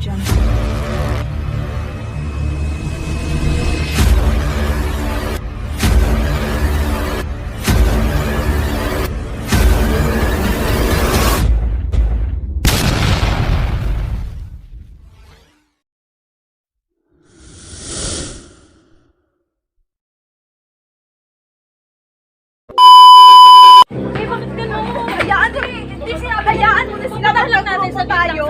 Ganun? Hayaan mo na sinabi lang natin sa tayo.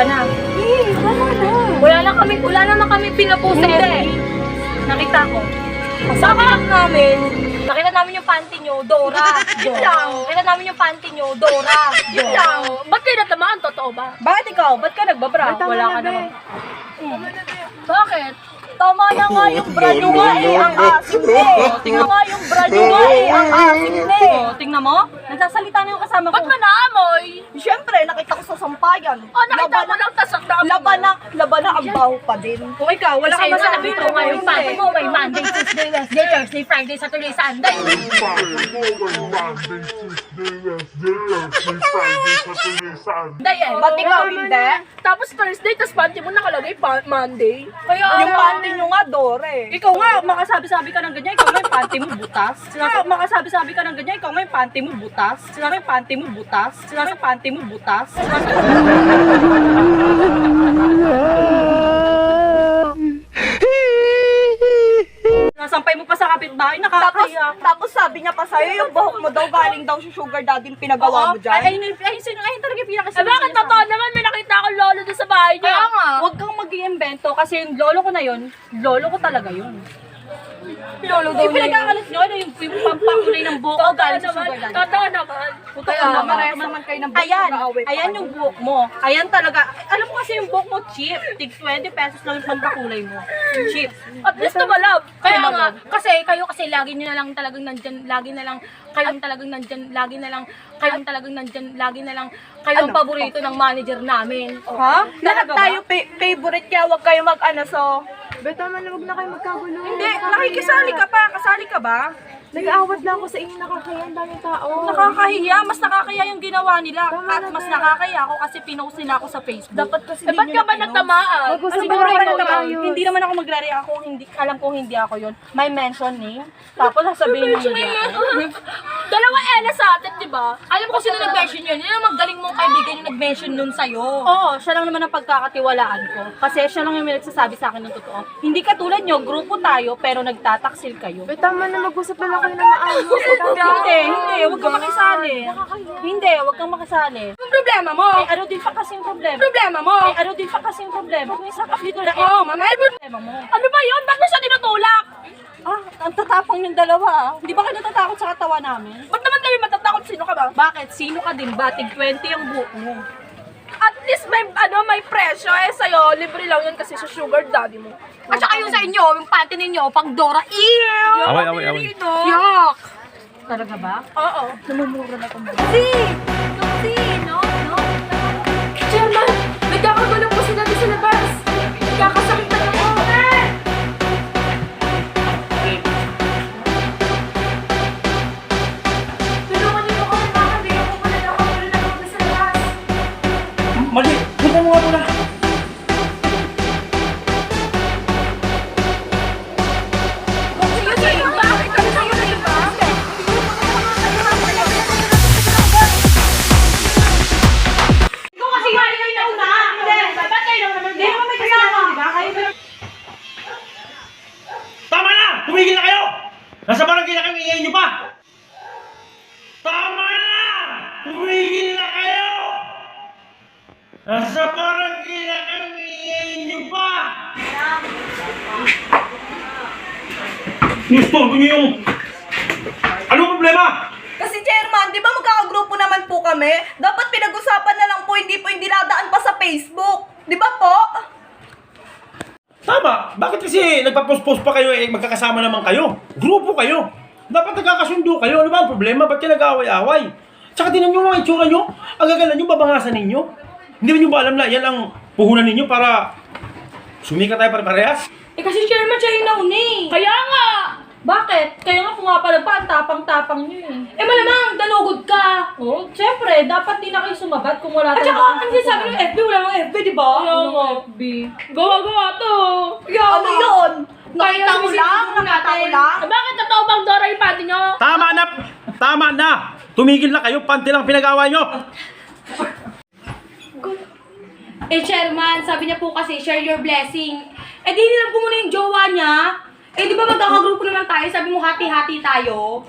Iba na. Eh, wala na. Wala lang kami, wala naman kami pinapost sa FB. Nakita ko. Sa harap namin, nakita namin yung panty nyo, Dora. Yun lang. Nakita namin yung panty nyo, Dora. Yun lang. Ba't kayo natamaan? Totoo ba? Bakit ikaw? Ba't ka nagbabra? Wala ka naman. Hmm. Bakit? Tama na nga yung bra nyo nga eh, ang asim eh. Tingnan nga yung bra nyo nga eh, ang asim eh. Tingnan mo? Nagsasalita na yung kasama ko. Ba't ka naamoy? Siyempre, nakita ko sa sampayan. Oh, nakita mo lang tas Laban na, laban na ang baho pa din. Kung ikaw, wala ka Kasi masabi sabi ko nga yung panty mo, may Monday, Tuesday, Wednesday, Thursday, Friday, Saturday, Sunday. Sunday eh. Ba't ikaw hindi? Tapos Thursday, tapos panty mo nakalagay pa Monday. Kaya yung panty nyo nga, Dore. Ikaw nga, makasabi-sabi ka ng ganyan, ikaw nga yung panty mo butas. Ikaw, makasabi-sabi ka ng ganyan, ikaw nga yung panty mo butas. Sila yung panty mo butas. Sila yung panty mo butas. Nasampay mo pa sa kapitbahay, nakakahiya. Tapos, tapos sabi niya pa sa'yo, yung buhok mo daw galing daw sa sugar daddy yung pinagawa mo dyan. Ay, ay, ay, sino, ay, talaga yung pinakasabi. Eh, bakit totoo naman? May nakita akong lolo doon sa bahay niya. Kaya nga. Huwag kang mag iimbento kasi yung lolo ko na yun, lolo ko talaga yun. Lolo daw Yung pinagkakalat nyo, ano yung, yung pampakulay ng buhok Totoo galing sa sugar daddy. totoo naman. Kaya naman. marehas naman kayo ng buhok. Ayan, ayan yung buhok mo. Ayan talaga. Alam mo kasi yung buhok mo cheap. Tig 20 pesos lang yung pagkakulay mo. Cheap. At least tumalab. Kaya nga, kasi kayo kasi lagi nyo na lang talagang nandyan, lagi na lang, kayong talagang nandyan, lagi na lang, kayong talagang nandyan, lagi na lang, kayo ang Ano? paborito ng manager namin. Ha? Lahat tayo fa- favorite kaya huwag kayo mag-ano so. Beto man, huwag na kayo magkagulo. Hindi, nakikisali ka pa. Kasali ka ba? Nag-aawat lang ako sa inyo, nakakaya ang daming tao. Nakakahiya. Mas nakakaya yung ginawa nila. Tama At na mas ba? nakakaya ako kasi pinost nila ako sa Facebook. Dapat kasi Eh, ba't ka ba natamaan? Mag-usap Kasi ba siguro naman, ayos? hindi naman ako magre-react kung hindi, alam ko hindi ako yun. May mention name, tapos sasabihin mo Ella sa atin, di ba? Alam ko sino nag-mention yun. Yun ang magaling mong kaibigan yung nag-mention nun sa'yo. Oo, siya lang naman ang pagkakatiwalaan ko. Kasi siya lang yung may nagsasabi sa akin ng totoo. Hindi katulad nyo, grupo tayo, pero nagtataksil kayo. Beto man na mag-usap na lang kayo ng maayos. hindi, hindi, huwag kang makisali. Hindi, huwag kang makisali. Ang problema mo? Eh, ano din pa kasi yung problema? Problema mo? Eh, ano din pa kasi yung problema? Kung isa ka dito na, Oo, eh, mama. problema mo. Ano ba yun? Ba't mo siya tinutulak? Ah, ang tatapang yung dalawa ah. Hindi ba kayo natatakot sa katawa namin? Ba't naman kami matatakot? Sino ka ba? Bakit? Sino ka din ba? Tig 20 ang buhok mo. At least may, ano, may presyo eh sa'yo. Libre lang yun kasi sa sugar daddy mo. At saka yung sa inyo, yung panty ninyo, pang Dora. Ew! Away, away, away. Yuck! Talaga ba? Oo. Namumura na itong Si! Nasa barangay na kayo, ingay nyo pa! Gusto ko nyo yung... Ano problema? Kasi chairman, di ba magkakagrupo naman po kami? Dapat pinag-usapan na lang po, hindi po hindi dadaan pa sa Facebook. Di ba po? Tama! Bakit kasi nagpapost-post pa kayo eh, magkakasama naman kayo? Grupo kayo! Dapat nagkakasundo kayo. Ano ba ang problema? Ba't kayo nag-aaway-away? Tsaka tinan nyo mga itsura nyo. Ang gaganda nyo, babangasan ninyo. Hindi nyo ba alam na yan ang puhunan ninyo para Sumika tayo pare-parehas. Eh kasi chairman siya yung nauna eh. Kaya nga! Bakit? Kaya nga pumapalad pa, ang tapang-tapang niyo eh. Eh malamang, dalugod ka. Oh, syempre, dapat di na kayo sumabat kung wala At saka, ang sinasabi ng FB, wala ng FB, di ba? Wala ng FB. Gawa-gawa to. Ano yun? Nakita ko lang, nakita ko lang. Eh, bakit totoo bang Dora yung panty nyo? Tama na! Tama na! Tumigil na kayo, panty lang pinag-away nyo! Eh, chairman, sabi niya po kasi, share your blessing. Eh, di nilang po muna yung jowa niya. Eh, di ba magkakagrupo naman tayo? Sabi mo, hati-hati tayo.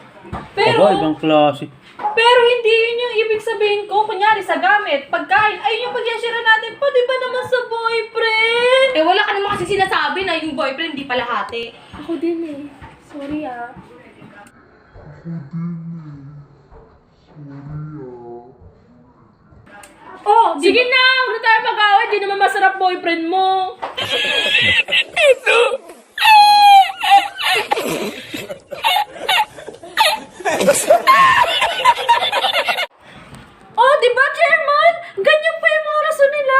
Pero, Aba, ibang klase. pero hindi yun yung ibig sabihin ko. Kunyari, sa gamit, pagkain, ayun yung pag-share natin pa, di ba naman sa boyfriend? Eh, wala ka naman kasi sinasabi na yung boyfriend, di pala hati. Ako din eh. Sorry ah. Oh, sige na! Huwag na tayo mag-away. Di naman masarap boyfriend mo. oh, di ba, Chairman? Ganyan pa yung mga rason nila.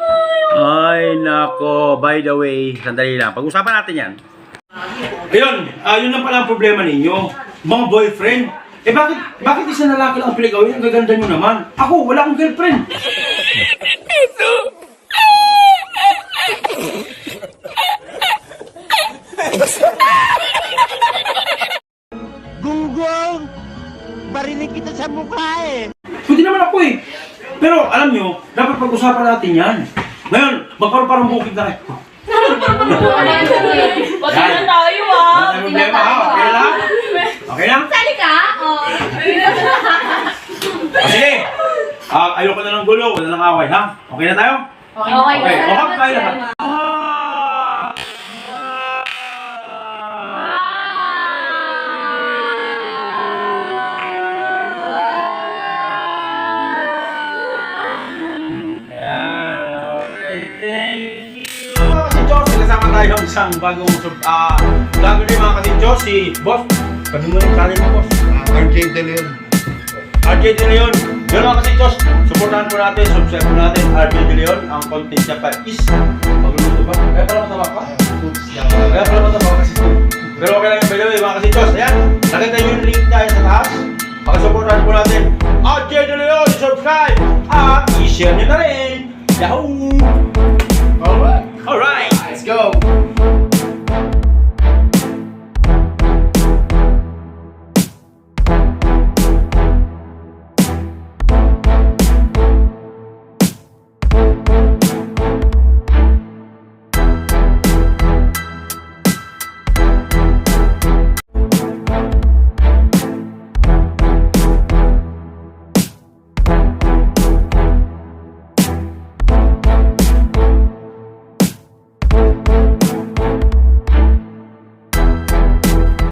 Ay, Ay, nako. By the way, sandali lang. Pag-usapan natin yan. Ayun, ah, yun lang pala ang problema ninyo. Mga boyfriend. Eh bakit, bakit isang lalaki lang ang pinag-away? Ang gaganda nyo naman. Ako, wala akong girlfriend. Gunggong! Barinig kita sa mukha eh! Pwede naman ako eh. Pero alam nyo, dapat pag-usapan natin yan. Ngayon, magparang bukid na kayo. Wag na tayo ah. Wala tayong problema ha? Okay lang? Okay lang? Sali ka? Oh. O sige. Ah, ayoko na ng gulo, wala nang away ha? Okay na tayo? Okay, Okay, okay salamat, tayo lahat. Chairman. Mga kasinjos, kasama tayo sa isang bagong sub... Ah, vlogger din mga kasinjos, si Boss. Sabi mo yung channel mo, Boss. RJ De Leon. RJ De Leon. Yun mga kasinjos, supportahan po natin, subscribe po natin, RJ De Leon. Ang content niya pa is, magluluto ba? Kaya pala mataba ka? Kaya pala mataba kasi. Pero okay lang yung way, mga kasinjos. Ayan, nakita yung link niya sa taas. Pakisuportahan po natin. RJ De Leon, subscribe! At i-share nyo na rin. Yahoo!